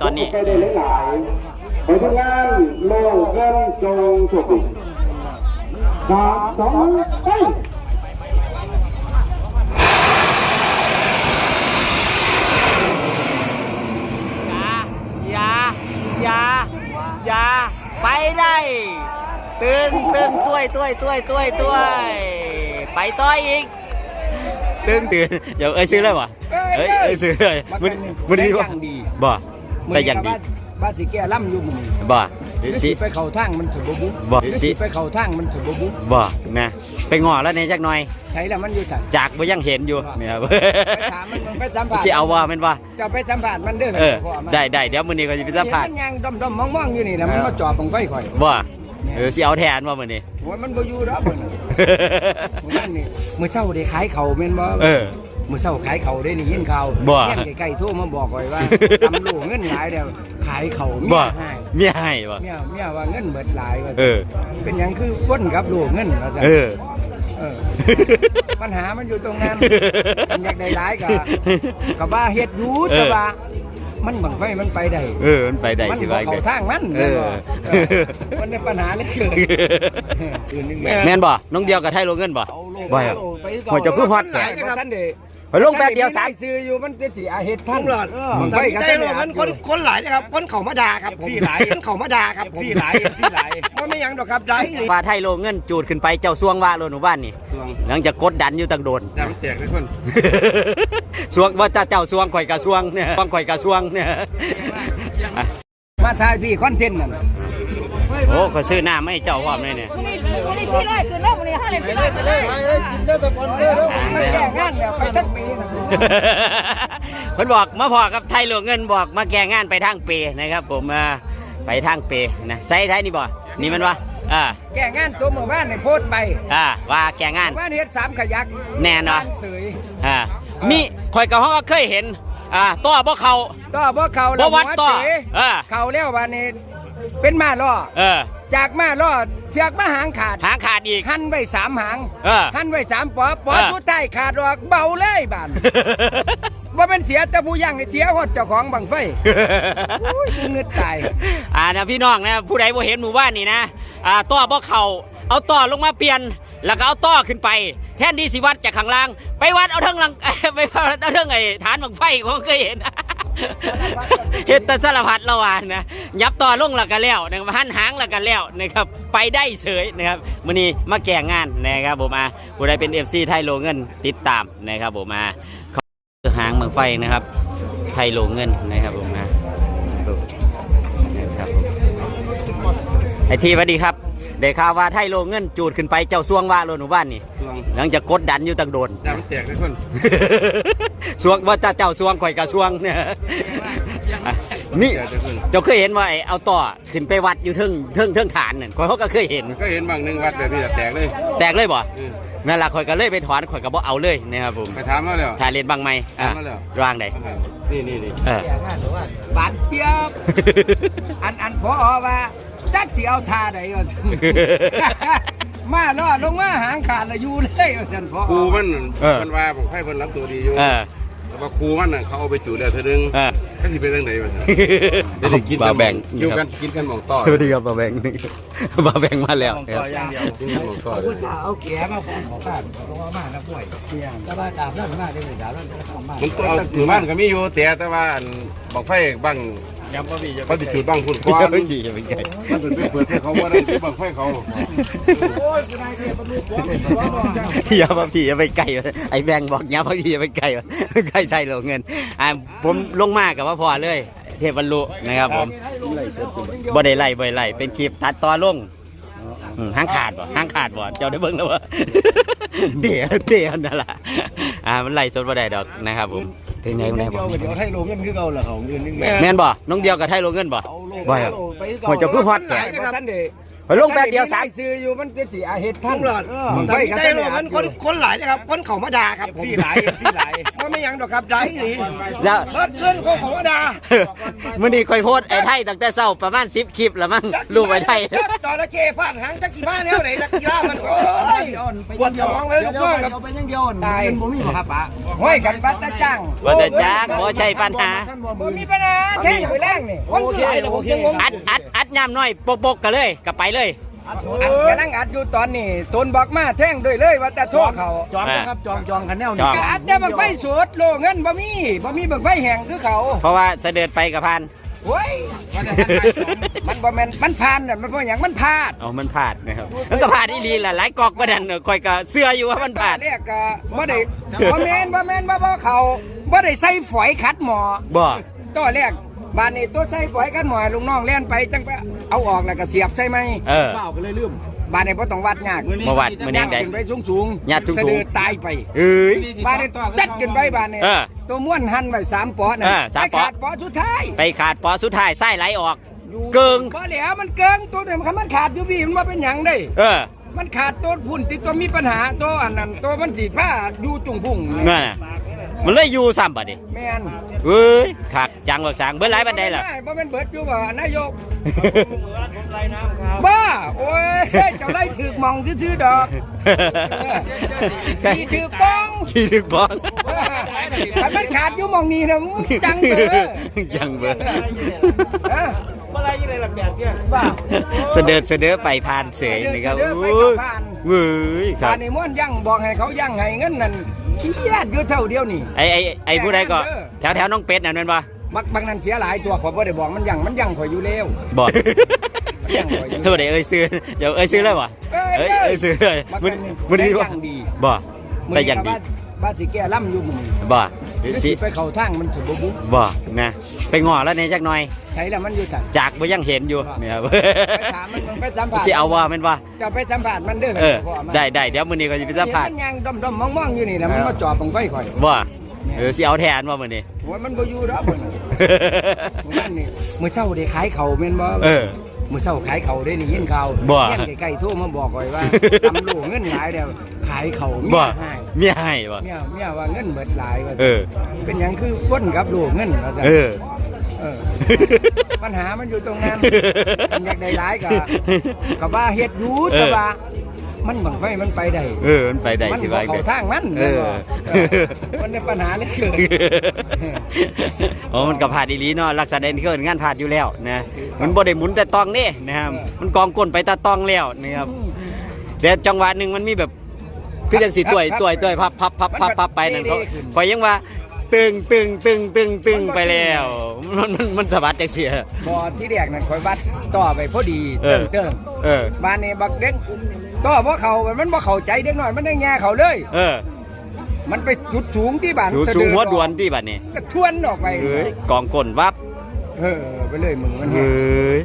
ตอนนี้ไปได้หลายๆไปทำงานโลงเงินจงโชคดีสามสองไปอย่ายายาไปได้ ตึงตึงต้วยต้วยต้วยต้วยต้วย ไปต่อยอีก ตึงตื่นเดี๋ยวเอ้ยซื้อเลยวะเอ้ยเอ้ยซื้อเลยมันมันดีวะบ่ แต่อย่างดีบ้านสิแก่ล่ำอยู่มื้อนี้บ่สิสิไปเข้าทางมันสิบ่บุบ่สิไปเข้าทางมันสิบ่บุบ่นะไปงอแล้วเนี่ยจักหน่อยใช่แล้วมันอยู่ซั่นจากบ่ยังเห็นอยู่เนี่ยครับไปถามมันมันไปสัมภาษณ์สิเอาว่าแม่นว่าจะไปสัมภาษณ์มันเด้อเออพ่มันได้ได้เดี๋ยวมื้อนี้ก็สิไปสัมภาษณ์มันยังดอมๆมองๆอยู่นี่นะมันมาจอบบังไฟข่อยบ่เออสิเอาแทนว่ามื้อนี้โอ้ยมันบ่อยู่ดอกเพิ่นน่ะมื้อนั้นนี่มื้อเช้าได้ขายข้าวแม่นบ่เออ มื้อเช้าขายข้าวได้นี่ยินข่าวบ่เงี้ยใกล้ๆโทรมาบอกข่อยว่าตำลูกเงินหลายแล้วขายข้าวเมีบ่ยให้เมียให้บ่เมียเมียว่าเงินเบิดหลายว่าเออ เป็นหยังคือก้นกับลูกเงินว่าซั่นเออ เออ ปัญหามันอยู่ตรงนั้นมันอยากได้หลายก็ก็ว่าเฮ็ดอยู่เออแต่ว่า มันบังไฟมันไปได้ เออมันไปได้มันสิบ่ว่าเข้าทางมันเออ เออมันได้ปัญหาเหลยเกินอื่นนึงแม่นบ่น้องเดียวกับไทยโลเงินบ่เอาลูกบ่ครับเอาไปหัวจะคือฮอตหลายครับท่านเด้ไป ลงแป๊บเดียวสามซื้ออยู่มันจะสิอาเฮ็ดท่านหลอดบังไฟก็ได้ท่านเลได้ยมันคนคนหลายนะครับคนเขามาด่าครับสี่หลายคนเขามาด่าครับสี่หลายสี่หลายว่าไม่หยังดอกครับได้เลยว่าไทยโลเงินจูดขึ้นไปเจ้าสวงว่าโลนหมู่บ้านนี่หลังจากกดดันอยู่ตั้งโดนด่ามันแตกเลยคนสวงว่าจะเจ้าสวงข่อยกะสวงเนี่ยสวงข่อยกะสวงเนี่ยอะมาถ่ายพี่คอนเทนต์นั่น โอ้ขอยซื้อน้ำไม่ให้เจ้าพร้อมเลยเนี่ยวันนี้วันนี้ฟรีเลยคืนรอบวันนี้ห้าเลยฟรีเลยไปเลยไม่แย่งงานแล้วไปทั้งปีนะเพิ่นบอกมาพอกับไทยโลเงินบอกมาแก้งานไปทางเปนะครับ ผมอ่าไปทางเปนะใส่ไทยนี่บ่นี่มันวะอ่าแก่งานตัวหมู่บ้านในโพสต์ไปอ่าว่าแก้งานหมู่บ้านเฮ็ดสามขยักแน่นอนบ้าเสยอ่ามีข่อยกับห้องก็เคยเห็นอ่าต่อบ่เขาต่อบ่เขาบ่วัดต่อหัเป๋เออเขาแล้ววันนี้ เป็นมาล่อเออ จากมาล่อเชือกมาหางขาดหางขาดอีก หันไว้สามหางเออหันไว้สามปอปอเออ สุดท้ายขาดออกเบาเลยบานว่าเป็นเสียแต่ผู้ย่างนี่เสียหดเจ้าของบังไฟอุ้ยกูเงืดตาย อ่านะพี่น้องนะผู้ใดบ่เห็นหมู่บ้านนี่นะอ่าต่อบ่เขาเอาต่อลงมาเปลี่ยนแล้วก็เอาต่อขึ้นไป แทนที่สิวัดจากข้างล่าง ไปวัดเอาเทิงหลัง ไปวัดเอาเทิงไอ้ฐานบังไฟของเคยเห็น เฮ็ดแต่สารพัดละวานนะยับต่อลงล้วก็แล้วนะครับหันหางล้วก็แล้วนะครับไปได้เฉยนะครับมื้อนี้มาแก่งานนะครับผมอ่าผู้ใดเป็น FC ไทยโลเงินติดตามนะครับผมอ่าเขาหางบังไฟนะครับ ไทยโลเงินนะครับผมนะนะครับผมไอทีสวัสดีครับ ได้ข่าวว่าไทยโลเงินจูดขึ้นไปเจ้าสวงว่าโลนหมู่บ้านนี่สวงหลังจากกดดันอยู่ตั้งโดนด่ามันแตกเลยคนสวงว่าจะเจ้าสวงข่อยกะสวงเนี่ยอะนี่แตกเลยคนเจ้าเคยเห็นว่าไอ้เอาต่อขึ้นไปวัดอยู่เทึ่งเทึ่งเทึ่งฐานนั่นข่อยเขาก็เคยเห็นก็เห็นบางหนึ่งวัดแบบนี้แตกเลย แตกเลยบ่เออนั่นล่ะข่อยก็เลยไปถอนข่อยก็บ่เอาเลยนะครับผมไปถามมาแล้วถ่ายเล่นบ้างไหมอะถามมาแล้วร่างใดนี่นี่นี่เออแก่งานหรือว่าบานเจี๊ยบอันอันพอว่า จักสิเอาท่าใดวะ มาล่อลงมาหางขาดละอยู่เลยว่าซั่นพอครูมันเออ มันว่าผมให้เพิ่นรับตัวดีอยู่เออ แต่ว่าครูมันน่ะเขาเอาไปจุดแล้วเธอนึงเออก็สิไปทางไหนวะบ่าวแบ่งอยู่กันกินกันหมองต่อสวัสดีครับบ่าวแบงค์บ่าวแบงค์มาแล้วอย่างเดียวกินกันหมองต่อเลยเอาแก่มาของของบ้านลงมาแล้วป่วยแต่ว่าตามนั้นมาได้เลยตามนั้นของบ้านมันเอาหมู่บ้านก็มีอยู่แต่แต่ว่าอันบอกไฟบ้าง ย้ำบ่มีเขาจะจุดบ้างพุ่นก้อนไม่ดีไม่ไกลมันเป็นไปเปิดให้เขาว่าได้ที่บังไฟเขาอย่ามาพี่อย่าไปไกลไอ้แบงค์บอกอย่ามาพี่อย่าไปไกลใกล้ใจเหลงเงินอ่าผมลงมากับว่าพอเลย เทพบรรลุนะครับผมบ่ได้ไล่บ่ได้ไล่เป็นคลิปตัดต่อลงอืมห้างขาดบ่ห้างขาดบ่เจ้าได้เบิ่งแล้วบ่เดี๋ยวเดี๋ยวนั่นล่ะอ่ามันไล่สดบ่ได้ดอกนะครับผม เป็นไงเป็นไงบ่เดี๋ยวให้ลงเงินคือเก่าละของเงินนี่แม่แม่นบ่น้องเดียวกับไทยโลเงินบ่บ่ครับหัวจะคือฮอตแท้ท่านเด้ ข่อยลงแป๊บเดียวสาม ซื้ออยู่มันจะสิอาเฮ็ดท่าทั้นงหลอดมึงไฟไฟกักันนใจได้โลกมันคนคนหลายนะครับ คนเขามาด่าครับผมสี่หลายสี่หลายว่าไม่หยังดอกครับได้หรือจะเบิดเกินคนเขามาด่ามื้อนี้ข่อยโพสต์ไอ้ไทยตั้งแต่เช้าประมาณ10คลิปแล้วมั้งรูปไอ้ไทยจระเข้พาดหางจักกี่บ้านแล้วไหนจักกี่ล่ามันโอ้ยปวดสมองเลยลูกน้องครับไปยังเดียวตายบ่มีบ่ครับป้าห้อยกันปัตตะจังว่าแต่จ้างบ่ใช่ปัญหาบ่มีปัญหาแท่งไปแรงนี่คนหลายแต่ผมยังงงอัดอัดอัดยามน้อยปกๆกันเลยก็ไปเลยอัดกำลังอัดอยู่ตอนนี้ตนบอกมาแท่งด้วยเลยว่าแต่โทษเขาจองบ่ครับจองจองคันแนวจนี่องกอัดแต่บังไฟสดโลเงินบ่มีบ่มีบังไฟแห้งคือเขา เพราะว่าเสด็จไปกับพันโอ้ยมันบ่แม่นมันผ่านน่ะมันบ่หยังมันพลาดเอามันพลาดนะครับมันก็พลาดอีหลีล่ะหลายกอกบ่ดันเออข่อยก็เสื้ออยู่ว่ามันพลาดแรกก็บ่ได้บ่แม่นบ่แม่นบ่บ่เขาบ่ได้ใส่ฝอยขัดหมอบ่ตัวแรก บ้านนี้ตัวใส่ฝอยขัดหมอให้ลุงน้องเล่นไปจังไปเอาออกแล้วก็เสียบใช่ไหมเออ เฝ้าก็เลยลืมบ้านนี้บ่ต้องวัดยากมาวัดมื้อนี้ยัดได้ขึ้นไปสูงๆยัดสูงๆ สะดือตายไป เอ้ยบ้านนี้ตัดขึ้นไปบ้านนี้เออตัวม้วนหั่นไว้สามปอนะเออสามปอ ไปขาดปอสุดท้ายไปขาดปอสุดท้ายไส้ไหลออกเกิงพอแล้วมันเกิงตัวเดียวมันขาดอยู่พี่มันว่าเป็นหยังได้ เออมันขาดตัวพุ่นติดตัวมีปัญหาตัวอันนั้นตัวมันสีผ้าอยู่จุงพุ่งนั่นน่ะ มันเลยอยู่ซ้ำบัดนี้แม่นเอ้ยคักจังเบิกสางเบิ่หลายบันไดล่ะบ่แม่นเบิดอยู่บ่นายกบ้าโอ้ยเจ้าไล่ถือกหมองซื่อๆดอกขี่ถือกป้องขี้ถึกบ้องถ้ามันขาดอยู่หมองนี้นะมึงจังเด้อ ยังเบิ่เออบ้าเสด็จเสด็จไปผ่านเสยนะครับเสด็จไปโอ้ก็ยผ่านเว้ยครับ้าบนนี้ม่วนยั่งบอกให้เขายั่งให้เงินนั่นเครียดอยู่เท่าเดียวนี่ไอ้ไอ้ไอ้ผู้ใดก็แถวแถวน้องเป็ดนั่นแม่นบ่บักบางนั้นเสียหลายตัวขอยบ่ได้บอกมันยั่งมันยั่งข่อยอยู่แล้วบ่ยังบ่อยู่เท่าใดเอ้ยซื้อเดี๋ยวเอ้ยซื้อเลยบ่เอ้เอ้ยยเอ้ยซื้อเลยบักมันนั้นมันดีได้บ่ยังดีบ่แต่ยังดีมื้อนี้ก็ บ้านบ้านสิแก้ล่ำอยู่มื้อนี้บ่หรือสิสิไปเข้าทางมันสิบ่บุบ่นะไปง้อแล้วเนี่ยจักหน่อย ใช่แล้วมันอยู่ซั่นจากบ่ยังเห็นอยู่เนี่ยครับไปถามมันมันไปสัมภาษณ์สิเอาว่าแม่นบ่จะไปสัมภาษณ์มันเด้อเออพ่มันได้ได้เดี๋ยวมื้อนี้ก็สิไปสัมภาษณ์มันยังดอมๆมองๆอยู่นี่นะมันมาจอดตรงไฟข่อยบ่เออสิเอาแทนว่ามื้อนี้ว่ามันบ่อยู่ดอกมื้อนั้นมื้อนั้นนี่มื้อเช้าได้ขายข้าวแม่นบ่เออ มื้อเช้าขายข้าวได้นี่ยินข่าวบ่เงี้ยใกล้ๆโทรมาบอกข่อยว่าตำลูกเงินหลายแล้วขายข้าวเมีบ่ยให้เมียให้บ่เมียเมียว่าเงินเบิดหลายว่าเออ เป็นหยังคือวนกับลูกเงินว่าซั่นเออ เออ ปัญหามันอยู่ตรงนั้น มันอยากได้หลายก็ก็ว่าเฮ็ดอยู่แต่ว่า มันบังไฟมันไปได้เออมันไปได้มันสิบ่ว่าเข้าทางมันเออเออมันได้ปัญหาเหลยเกินอ๋อมันก็ผ่านอีหลีเนาะลักษณะนี้ก็งานผ่านอยู่แล้วนะมันบ่ได้หมุนแต่ตองนี่นะครับมันกองก้นไปแตาตองแล้วนะครับแต่จังหวะหนึ่งมันมีแบบคือจังสิต่วยต่วยต่วยพับพับพับพับพับไปนั่นเขาพอยยังว่าตึงตึงตึงตึงตึงไปแล้วมันมันมันสะบัดจังเสียบ่ที่แรกนั่นข่อยวัดต่อไปพอดีเอเติอมเติมเออบ้านนี้บักเด็ก ต่อบ่เข้ามันบ่เข้าใจเด็กน้อยมันได้แง่เขาเลย เออมันไปจุดสูงที่บ้านสูสะสูดืงอหัวดวนที่บัดนี้ก็ทวนออกไปเอ้ยกองก้นวับเออไปเลยมึงมันเอ้ย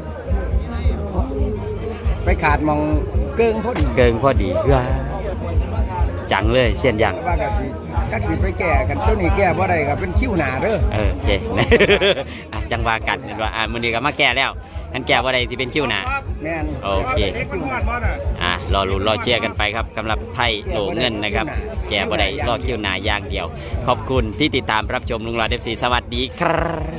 ไปขาดมองเกิงพอดีเกิงพอดีว้าจังเลยเสียนยังว่ากันสิกักสิไปแก้กันตัวนี้แก้บ่ได้ก็เป็นคิ้วหน้าเด้อ เออโอเค อะจังว่ากันเห็นว่าอะมื้อนี้ก็มาแก้แล้ว อันแก้บ่ได้สิเป็นคิวหน้าแม่นโอเค อะรอลุ้นรอเชียร์กันไปครับสำหรับไทยโหลเงินนะครับ แก้บ่ได้รอคิวหน้าอย่างเดียว ขอบคุณที่ติดตามรับชมลุงรอดเอฟซีสวัสดีครับ